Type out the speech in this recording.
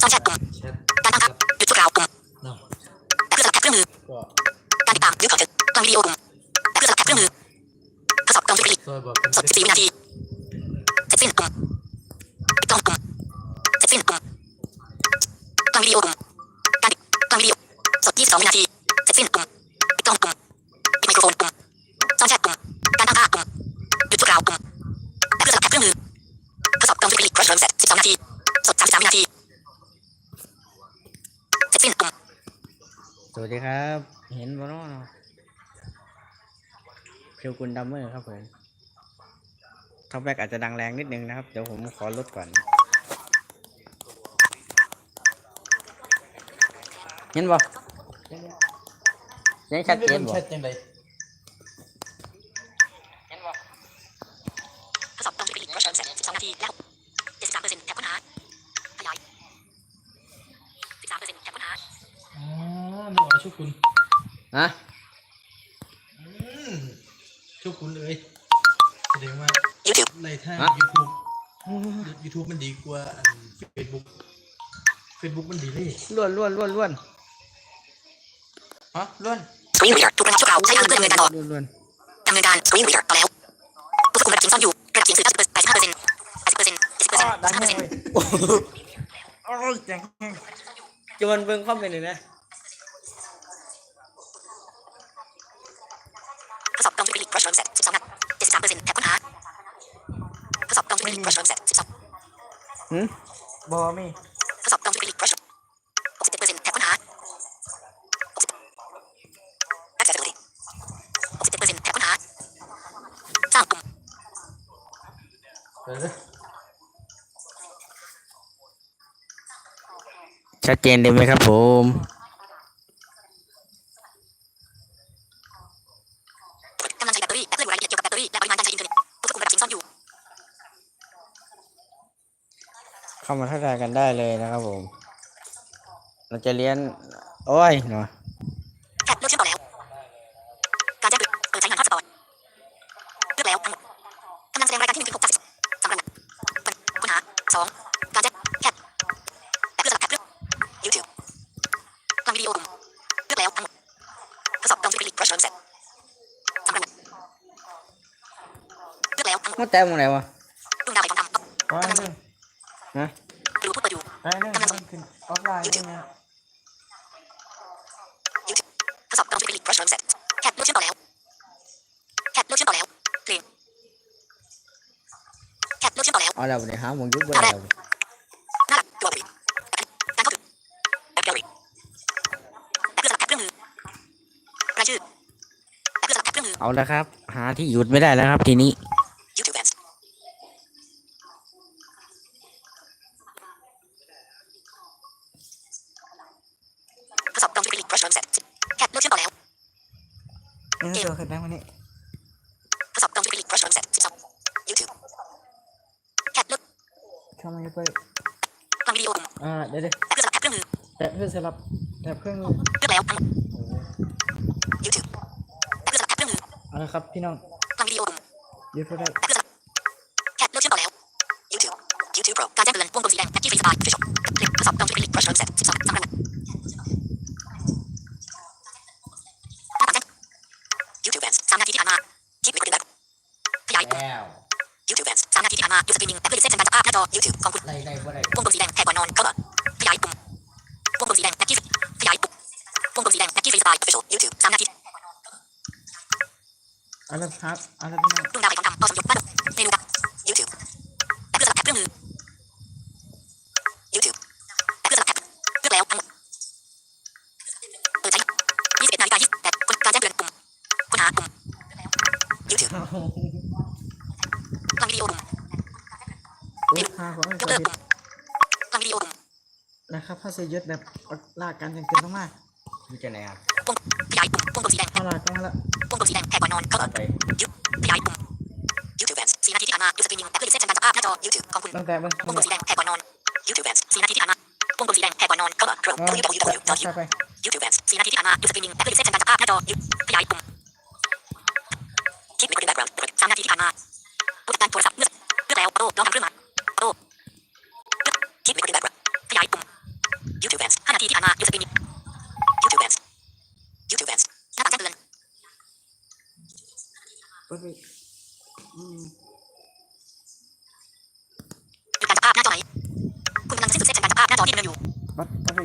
ซ่องแชทปุ่มการตั้งค่าหยุดชั่วคราวกลุ่มเนาะและเพื่อสลับแท็บเครื่องมือการติดตามหรือขอเชิญกล้องวิดีโอกลุ่มและเพื่อสลับแท็บเครื่องมือทดสอบกล้องฟิลิปซอยบอกกันสด14วินาทีเสร็จสิ้นกลุ่มกล้องปุ่มเสร็จสิ้นกลุ่มกล้องวิดีโอกลุ่มการปิดกล้องวิดีโอสดยี่สิบสองวินาทีเสร็จสิ้นกลุ่ม สวัสดีครับ เห็นบ่เนาะคิวกุลดัมเมอร์ครับผมท็อปแบ็กอาจจะดังแรงนิดนึงนะครับ เดี๋ยวผมขอลดก่อน เห็นบ่ยังชัดเจนบ่แชทยังเห็น ชุกคุณฮะอืมชุกคุณเลยแสดงว่า YouTube ในทางยูทูบยูทูบมันดีกว่าเฟซบุ๊กเฟซบุ๊กมันดีเลยล้วนล้วนล้วนล้วนฮะล้วน Screen Reader ถูกระงับชั่วคราวใช้งานเพื่อดำเนินการต่อล้วนล้วนดำเนินการ Screen Reader ต่อแล้วผู้ควบคุมระดับเสียงซ่อนอยู่ระดับเสียงสื่อ95เปอร์เซ็นต์85เปอร์เซ็นต์80เปอร์เซ็นต์75เปอร์เซ็นต์โอ้ยจังจวนเบิ่งคอมเมนต์เลยนะ ทดสอบกล้องฟิลิปครัชเริ่มเสร็จ12นาที73เปอร์เซ็นต์แท็บค้นหาทดสอบกล้องฟิลิปครัชเริ่มเสร็จ12หืมบอมีทดสอบกล้องฟิลิปครัช67เปอร์เซ็นต์แท็บค้นหา60 Accessibility 67เปอร์เซ็นต์แท็บค้นหาสร้างปุ่มไปเลยชัดเจนดีไหมครับผม ซ่อนอยู่ เข้ามาทักทายกันได้เลยนะครับผม เราจะเรียน โอ้ยเนาะแท็บเลือกเชื่อมต่อแล้ว การแจ้งเตือนเปิดใช้งานฮอตสปอตเลือกแล้วทั้งหมดกำลังแสดงรายการที่หนึ่งถึงหกจากสิบสำหรับค้นหาสองการแจ้งแท็บและเพื่อสลับแท็บเลือก YouTube กล้องวิดีโอปุ่มเลือกแล้วทั้งหมดทดสอบกล้องฟิลิปครัชเริ่มเสร็จสำหรับ เลือกแล้วทั้งหมดมาแต้มอะไรวะดวงดาวไฟทองคำว่ากำลังเรื่องฮะดูผู้เปิดอยู่ได้เรื่องมันขึ้นออฟไลน์ใช่ไหม YouTube ทดสอบกล้องฟิลิปครัชเริ่มเสร็จแท็บเลือกเชื่อมต่อแล้วแท็บเลือกเชื่อมต่อแล้วเพลงแท็บเลือกเชื่อมต่อแล้วเอาแล้วเดี๋ยวหาหมองยุบบ่ได้แล้วหน้าหลักตัวบริการเข้าถึงแอปแกลเลอรี่แอปเพื่อสลับแท็บเครื่องมือรายชื่อแอปเพื่อสลับแท็บเครื่องมือเอาแล้วครับ หาที่หยุดไม่ได้แล้วครับทีนี้ YouTube Ads ทดสอบกล้องฟิลิปครัชเริ่มเสร็จแคปเลือกเชื่อมต่อแล้ว นี่เจอขึ้นได้วันนี้ทดสอบกล้องฟิลิปครัชเริ่มเสร็จ12 YouTube แคปเลือกทำไมไปลองวิดีโออ่าเดี๋ยวเดี๋ยวแอปเพื่อสลับแท็บเครื่องมือแตะเพื่อสลับแตะเครื่องมือเลือกแล้วทั้งหมด YouTube แอปเพื่อสลับแท็บเครื่องมือเอาละครับพี่น้องลองวิดีโอยืดก็ได้แอปเพื่อสลับแคปเลือกเชื่อมต่อแล้ว YouTube YouTube Pro การแจ้งเตือนวงกลมสีแดงแอปที่ฟรีสไตล์ฟิชชั่นคลิกทดสอบกล้องฟิลิปครัชเริ่มเสร็จ12สำหรับ YouTube Ads สามนาทีที่ผ่านมาคลิปวิดีโอขยายปุ่ม แล้ว YouTube Ads ดูสตรีมมิ่งแอปเพื่อรีเซ็ตสัญญาณจากภาพหน้าจอ YouTube ของคุณได้ได้บ่ได้วงกลมสีแดงแทนก่อนนอนก็ขยายปุ่มวงกลมสีแดงแอปที่ขยายปุ่มวงกลมสีแดงแอปที่ฟรีสไตล์ Official YouTube สามนาทีอาละครับอะพี่น้องดวงดาวไฟทองคำเอาสมยุทธ์บ้านเมนูดับ YouTube แอปเพื่อสลับแท็บเครื่องมือ YouTube แอปเพื่อสลับแท็บเลือกแล้วทั้งหมดเปิดใช้21นาฬิกา28คนการแจ้งเตือนปุ่มค้นหาปุ่ม YouTube ล้องวิดีโอปุ่มาของยเรากเลิกปุ่มกล้องวิดีโอปุ่มนะครับถ้าเสียยึดแบบลากกันอย่างเกินมากมีจะไหนครับวงขยายปุ่มวงกลมสีแดงๆเอาลากกันมาละวงกลมสีแดงแทนก่อนนอนก็ไปยุบขยายปุ่ม YouTube Ads 4นาทีที่ผ่านมาดูสตรีมมิ่งแอปเพื่อรีเซ็ตสัญญาณจากภาพหน้าจอ YouTube ของคุณตั้งแต่เบิ้งวงกลมสีแดงแทนก่อนนอน YouTube Ads 4นาทีที่ผ่านมาวงกลมสีแดงแทนก่อนนอนก็ Chrome เอา www. ไป YouTube Ads 4นาทีที่ผ่านมาดูสตรีมมิ่งแอปเพื่อรีเซ็ตสัญญาณจากภาพหน้าจอขยายปุ่มคลิปวิดีโอแบ็กกราวด์สามนาทีที่ผ่านมาผู้จัดการโทรศัพท์เลือกเลือกแล้วออโต้ลองทำเครื่องหมาย นาทีที่ผ่านมา YouTube Premium YouTube Ads YouTube Ads หน้าต่างแจ้งเตือนเอ้ยไม่อืมหยุดการจับภาพหน้าจอไหนคุณกำลังสิ้นสุดเซตการจับภาพหน้าจอที่ดำเนินอยู่ปั๊บปั๊บไป